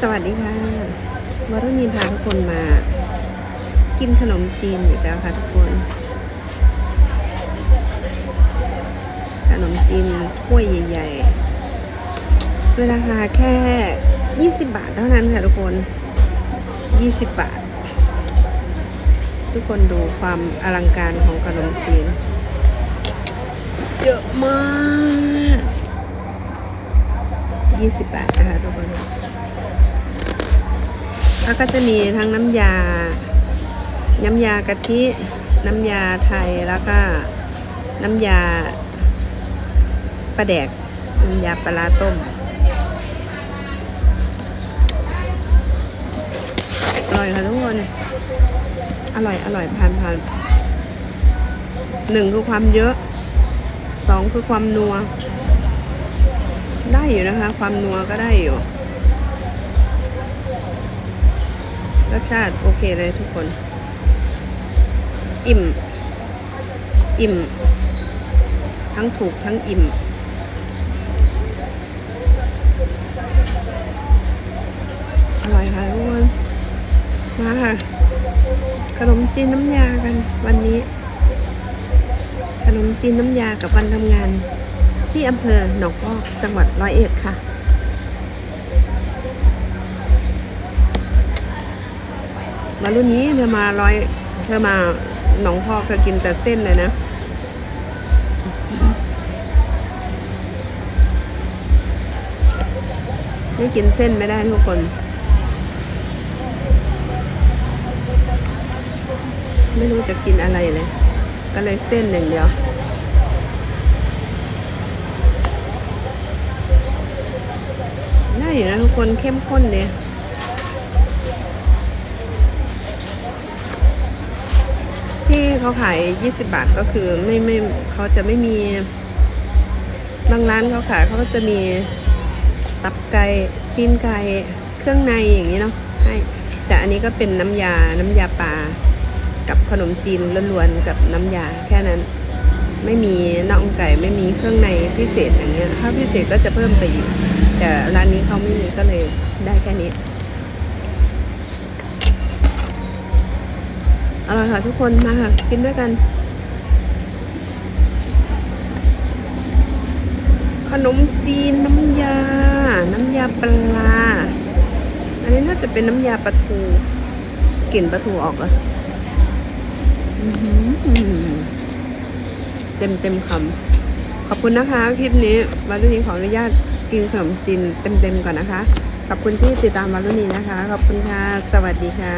สวัสดีค่ะวรุณีพาทุกคนมา กินขนมจีนอีกแล้วค่ะทุกคน ขนมจีนถ้วยใหญ่ๆราคาแค่ 20 บาทเท่านั้นค่ะทุกคน 20 บาท ทุกคนดูความอลังการของขนมจีน เยอะมาก 20 บาทนะคะทุกคน แล้วก็จะมีทั้งน้ำยา น้ำยากะทิ น้ำยาไทยแล้วก็น้ำยาปลาแดกน้ำยาปลาต้ม อร่อยค่ะทุกคน อร่อยอร่อยพันพันหนึ่งคือความเยอะสองคือความนัว ได้อยู่นะคะ ความนัวก็ได้อยู่ รสชาติโอเคเลยทุกคน อิ่ม อิ่ม ทั้งถูกทั้งอิ่ม อร่อยค่ะทุกคน มาค่ะ ขนมจีนน้ำยากันวันนี้ ขนมจีนน้ำยากับวันทำงาน ที่อำเภอหนองพอกจังหวัดร้อยเอ็ดค่ะ มารุ่นนี้เธอมาร้อยเธอมาหนองพอกเธอกินแต่เส้นเลยนะไม่กินเส้นไม่ได้ทุกคนไม่รู้จะกินอะไรเลย ก็เลยเส้นอย่งเดียว ได้อยู่นะทุกคนเข้มข้นเลย ที่เขาขาย 20 บาทก็คือไม่ไม่เขาจะไม่มี บางร้านเขาขายเขาก็จะมีตับไก่ตีนไก่เครื่องในอย่างนี้เนาะให้แต่อันนี้ก็เป็นน้ำยาน้ำยาปลากับขนมจีนล้วนๆกับน้ำยาแค่นั้น ไม่มีน่องไก่ไม่มีเครื่องในพิเศษอย่างเงี้ยถ้าพิเศษก็จะเพิ่มไปอีกแต่ร้านนี้เขาไม่มีก็เลยได้แค่นี้ อร่อยค่ะทุกคนมาค่ะกินด้วยกัน ขนมจีนน้ำยา น้ำยาปลา อันนี้น่าจะเป็นน้ำยาปลาทูกลิ่นปลาทูออกออื้อหือเต็มเต็มคำขอบคุณนะคะคลิปนี้วารุณีขออนุญาตกินขนมจีนเต็มๆก่อนนะคะ ขอบคุณที่ติดตามวารุณีนะคะ ขอบคุณค่ะ สวัสดีค่ะ